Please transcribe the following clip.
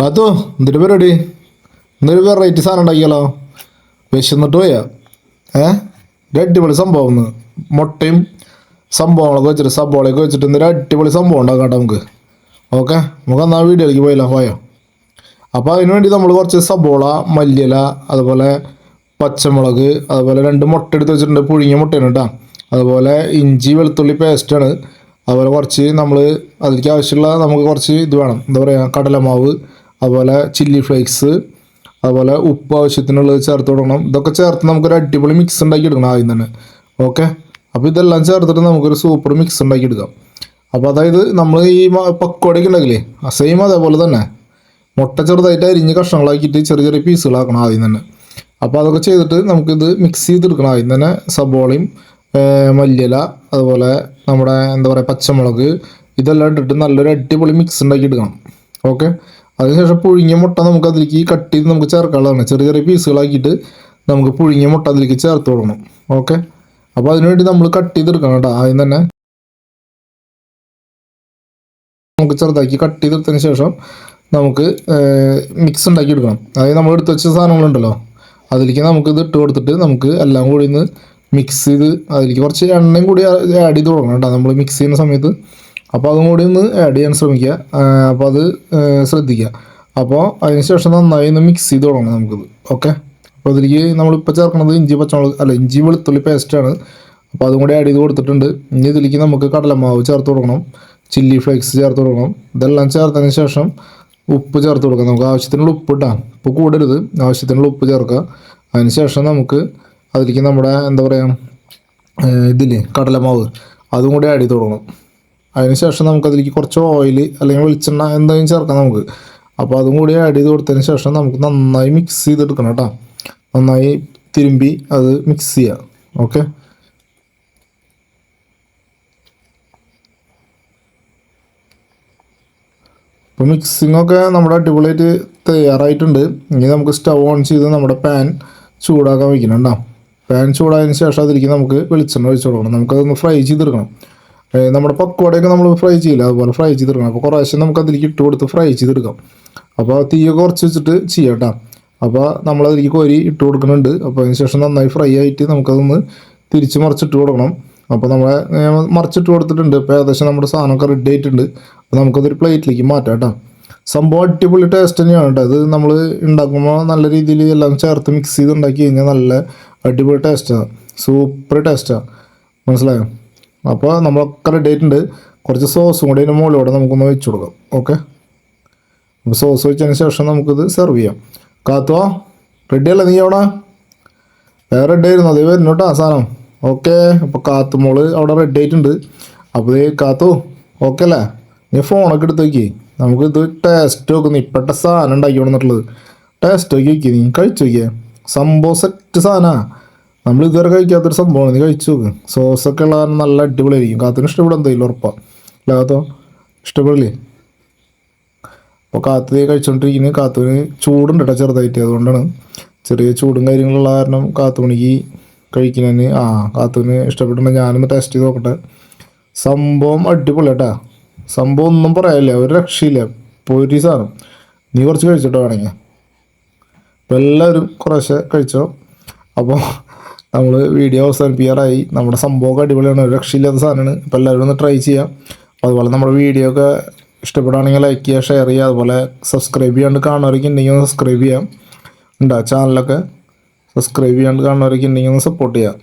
കാത്തു എന്തൊരു പരിപാടി? റേറ്റ് വെറൈറ്റി സാധനം ഉണ്ടാക്കിയാലോ? വിശന്നിട്ട് പോയാ. ഏ? ഒരു അടിപൊളി സംഭവം ഒന്ന് മുട്ടയും സംഭവങ്ങളൊക്കെ വെച്ചിട്ട് സബോളയൊക്കെ വെച്ചിട്ട് എന്തൊരു അടിപൊളി സംഭവം ഉണ്ടാക്കാം നമുക്ക്. ഓക്കെ നമുക്ക് എന്നാൽ വീഡിയോയിലേക്ക് പോയല്ലോ പോയോ അപ്പോൾ അതിന് വേണ്ടി നമ്മൾ കുറച്ച് സബോള മല്ലിയില അതുപോലെ പച്ചമുളക് അതുപോലെ രണ്ട് മുട്ട എടുത്ത് വെച്ചിട്ടുണ്ട് പുഴുങ്ങിയ മുട്ടയാണ് കേട്ടോ. അതുപോലെ ഇഞ്ചി വെളുത്തുള്ളി പേസ്റ്റാണ് അതുപോലെ കുറച്ച് നമ്മൾ അതിലേക്ക് ആവശ്യമുള്ള നമുക്ക് കുറച്ച് ഇത് വേണം. എന്താ പറയുക കടലമാവ് അതുപോലെ ചില്ലി ഫ്ലേക്സ് അതുപോലെ ഉപ്പ് ആവശ്യത്തിനുള്ളത് ചേർത്ത് കൊടുക്കണം. ഇതൊക്കെ ചേർത്ത് നമുക്കൊരു അടിപൊളി മിക്സ് ഉണ്ടാക്കി എടുക്കണം ആദ്യം തന്നെ. ഓക്കെ അപ്പോൾ ഇതെല്ലാം ചേർത്തിട്ട് നമുക്കൊരു സൂപ്പർ മിക്സ് ഉണ്ടാക്കി എടുക്കാം. അപ്പോൾ അതായത് നമ്മൾ ഈ പക്കോടയൊക്കെ ഉണ്ടെങ്കിലേ സെയിം അതേപോലെ തന്നെ. മുട്ട ചെറുതായിട്ട് അരിഞ്ഞ് കഷ്ണങ്ങളാക്കിയിട്ട് ചെറിയ ചെറിയ പീസുകളാക്കണം ആദ്യം തന്നെ. അപ്പോൾ അതൊക്കെ ചെയ്തിട്ട് നമുക്കിത് മിക്സ് ചെയ്തെടുക്കണം ആദ്യം തന്നെ. സബോളയും മല്ലില അതുപോലെ നമ്മുടെ എന്താ പറയുക പച്ചമുളക് ഇതെല്ലാം ഇട്ടിട്ട് നല്ലൊരു അടിപൊളി മിക്സ് ഉണ്ടാക്കി എടുക്കണം. ഓക്കെ അതിനുശേഷം പുഴുങ്ങിയ മുട്ട നമുക്ക് അതിലേക്ക് കട്ട് ചെയ്ത് നമുക്ക് ചേർക്കാനുള്ളതാണ്. ചെറിയ ചെറിയ പീസുകളാക്കിയിട്ട് നമുക്ക് പുഴുങ്ങിയ മുട്ട അതിലേക്ക് ചേർത്ത് കൊടുക്കണം. ഓക്കെ അപ്പോൾ അതിനുവേണ്ടി നമ്മൾ കട്ട് ചെയ്തെടുക്കണം കേട്ടോ. ആദ്യം തന്നെ നമുക്ക് ചെറുതാക്കി കട്ട് ചെയ്തെടുത്തതിന് ശേഷം നമുക്ക് മിക്സ് ഉണ്ടാക്കി എടുക്കണം. അതായത് നമ്മൾ എടുത്ത് വെച്ച സാധനങ്ങളുണ്ടല്ലോ. അതിലേക്ക് നമുക്ക് ഇത് ഇട്ട് കൊടുത്തിട്ട് നമുക്ക് എല്ലാം കൂടി ഒന്ന് മിക്സ് ചെയ്ത് അതിലേക്ക് കുറച്ച് എണ്ണയും കൂടി ആഡ് ചെയ്ത് കൊടുക്കണം കേട്ടോ. നമ്മൾ മിക്സ് ചെയ്യുന്ന സമയത്ത് അപ്പോൾ അതും കൂടി ഒന്ന് ആഡ് ചെയ്യാൻ ശ്രമിക്കുക. അപ്പോൾ അത് ശ്രദ്ധിക്കുക. അപ്പോൾ അതിനുശേഷം നന്നായി ഒന്ന് മിക്സ് ചെയ്ത് തുടങ്ങണം നമുക്കിത്. ഓക്കെ അപ്പോൾ അതിലേക്ക് നമ്മളിപ്പോൾ ചേർക്കുന്നത് ഇഞ്ചി പച്ചമുളക് അല്ല ഇഞ്ചി വെളുത്തുള്ളി പേസ്റ്റാണ് അപ്പോൾ അതും കൂടി ആഡ് ചെയ്ത് കൊടുത്തിട്ടുണ്ട്. ഇനി ഇതിലേക്ക് നമുക്ക് കടലമാവ് ചേർത്ത് കൊടുക്കണം. ചില്ലി ഫ്ലേക്സ് ചേർത്ത് കൊടുക്കണം. ഇതെല്ലാം ചേർത്തതിന് ശേഷം ഉപ്പ് ചേർത്ത് കൊടുക്കാം. നമുക്ക് ആവശ്യത്തിനുള്ള ഉപ്പ് ഇട്ടാം ഉപ്പ് കൂടരുത്. ആവശ്യത്തിനുള്ള ഉപ്പ് ചേർക്കുക. അതിന് ശേഷം നമുക്ക് അതിലേക്ക് നമ്മുടെ എന്താ പറയുക ഇതില്ലേ കടലമാവ്. അതും കൂടി ആഡ് ചെയ്ത് കൊടുക്കണം. അതിന് നമുക്കതിലേക്ക് കുറച്ച് ഓയിൽ അല്ലെങ്കിൽ വെളിച്ചെണ്ണ എന്തെങ്കിലും ചേർക്കാം നമുക്ക്. അപ്പോൾ അതും കൂടി ആഡ് ചെയ്ത് കൊടുത്തതിന് ശേഷം നമുക്ക് നന്നായി മിക്സ് ചെയ്തെടുക്കണം കേട്ടോ. നന്നായി തിരുമ്പി അത് മിക്സ് ചെയ്യുക ഓക്കെ ഇപ്പോൾ മിക്സിങ്ങൊക്കെ നമ്മുടെ അടിപൊളിയായിട്ട് തയ്യാറായിട്ടുണ്ട്. ഇനി നമുക്ക് സ്റ്റവ് ഓൺ ചെയ്ത് നമ്മുടെ പാൻ ചൂടാക്കാൻ വയ്ക്കണം കേട്ടോ. പാൻ ചൂടായതിന് ശേഷം അതിലേക്ക് നമുക്ക് വെളിച്ചെണ്ണ ഒഴിച്ചു കൊടുക്കണം. നമുക്കതൊന്ന് ഫ്രൈ ചെയ്തെടുക്കണം. നമ്മുടെ പക്കോടയൊക്കെ നമ്മൾ ഫ്രൈ ചെയ്യില്ല. അതുപോലെ ഫ്രൈ ചെയ്തെടുക്കണം അപ്പോൾ കുറേശ്ശെ നമുക്ക് അതിലേക്ക് ഇട്ട് കൊടുത്ത് ഫ്രൈ ചെയ്തെടുക്കാം. അപ്പോൾ തീയ കുറച്ച് വെച്ചിട്ട് ചെയ്യാം കേട്ടോ അപ്പോൾ നമ്മൾ അതിലേക്ക് കോരി ഇട്ട് കൊടുക്കുന്നുണ്ട്. അപ്പോൾ അതിന് ശേഷം നന്നായി ഫ്രൈ ആയിട്ട് നമുക്കതൊന്ന് തിരിച്ച് മറിച്ചിട്ട് കൊടുക്കണം. അപ്പോൾ നമ്മളെ മറിച്ചിട്ട് കൊടുത്തിട്ടുണ്ട്. ഇപ്പോൾ ഏകദേശം നമ്മുടെ സാധനമൊക്കെ റെഡി ആയിട്ടുണ്ട്. അപ്പോൾ നമുക്കതൊരു പ്ലേറ്റിലേക്ക് മാറ്റാം കേട്ടോ സംഭവം അടിപൊളി ടേസ്റ്റ് തന്നെയാണ് കേട്ടോ അത് നമ്മൾ ഉണ്ടാക്കുമ്പോൾ നല്ല രീതിയിൽ എല്ലാം ചേർത്ത് മിക്സ് ചെയ്ത് ഉണ്ടാക്കി കഴിഞ്ഞാൽ നല്ല അടിപൊളി ടേസ്റ്റാണ് സൂപ്പർ ടേസ്റ്റാണ് മനസ്സിലായോ? അപ്പോൾ നമ്മളൊക്കെ റെഡി ഉണ്ട് കുറച്ച് സോസും കൂടി അതിന്റെ മുകളിലൂടെ നമുക്കൊന്ന് വെച്ച് കൊടുക്കാം. ഓക്കെ അപ്പോൾ സോസ് വെച്ചതിന് ശേഷം നമുക്കിത് സെർവ് ചെയ്യാം. കാത്തുവാ? റെഡി അല്ലേ നീ അവിടെ? വേറെ റെഡി ആയിരുന്നു. അതേ വരുന്നു കേട്ടോ സാധനം. ഓക്കെ അപ്പോൾ കാത്തുമോൾ അവിടെ റെഡി ആയിട്ടുണ്ട്. അപ്പോൾ ഈ കാത്തു. ഓക്കെ അല്ലേ? നീ ഫോണൊക്കെ എടുത്ത് നോക്കി നമുക്ക് ഇത് ടേസ്റ്റ് നോക്കുന്നു ഇപ്പോഴത്തെ സാധനം ഉണ്ടാക്കി കൊണ്ടിട്ടുള്ളത് ടേസ്റ്റ് നോക്കി നോക്കി നീ കഴിച്ചു നോക്കിയേ. സംഭവം സെറ്റ് സാധനമാണ് നമ്മൾ ഇതുവരെ കഴിക്കാത്തൊരു സംഭവമാണ്. നീ കഴിച്ചു നോക്ക്. സോസൊക്കെ ഉള്ള കാരണം നല്ല അടിപൊളിയായിരിക്കും. കാത്തിന് ഇഷ്ടപ്പെടും എന്തായാലും ഉറപ്പാ. അല്ലാത്തോ ഇഷ്ടപ്പെടില്ലേ? അപ്പോൾ കാത്തു കഴിച്ചുകൊണ്ടിരിക്കുന്നത് കാത്തുവിന് ചൂടുണ്ട് കേട്ടോ ചെറുതായിട്ട്. അതുകൊണ്ടാണ് ചെറിയ ചൂടും കാര്യങ്ങളുള്ള കാരണം കാത്തുമണിക്ക് കഴിക്കുന്നതിന് ആ കാത്തുവിന് ഇഷ്ടപ്പെട്ടുണ്ട് ഞാനൊന്ന് ടേസ്റ്റ് ചെയ്ത് നോക്കട്ടെ. സംഭവം അടിപൊളി കേട്ടാ സംഭവം ഒന്നും പറയാനില്ല. ഒരു രക്ഷയില്ല. പൊരി സാധനം. നീ കുറച്ച് കഴിച്ചിട്ടോ വേണമെങ്കിൽ. അപ്പോൾ എല്ലാവരും കുറേശ്ശെ കഴിച്ചോ. അപ്പോൾ നമ്മൾ വീഡിയോ അവസാനിപ്പിക്കാറായി. നമ്മുടെ സംഭവമൊക്കെ അടിപൊളിയാണ്. ഒരു രക്ഷയില്ലാത്ത സാധനമാണ്. അപ്പോൾ എല്ലാവരും ഒന്ന് ട്രൈ ചെയ്യാം. അതുപോലെ നമ്മുടെ വീഡിയോ ഒക്കെ ഇഷ്ടപ്പെടുകയാണെങ്കിൽ ലൈക്ക് ചെയ്യുക ഷെയർ ചെയ്യുക. അതുപോലെ സബ്സ്ക്രൈബ് ചെയ്യാണ്ട് കാണുന്നവരൊക്കെ ഉണ്ടെങ്കിൽ ഒന്ന് സബ്സ്ക്രൈബ് ചെയ്യാം. ഉണ്ടാ? ചാനലൊക്കെ സബ്സ്ക്രൈബ് ചെയ്യാണ്ട് കാണുന്നവരൊക്കെ ഉണ്ടെങ്കിൽ ഒന്ന് സപ്പോർട്ട് ചെയ്യാം.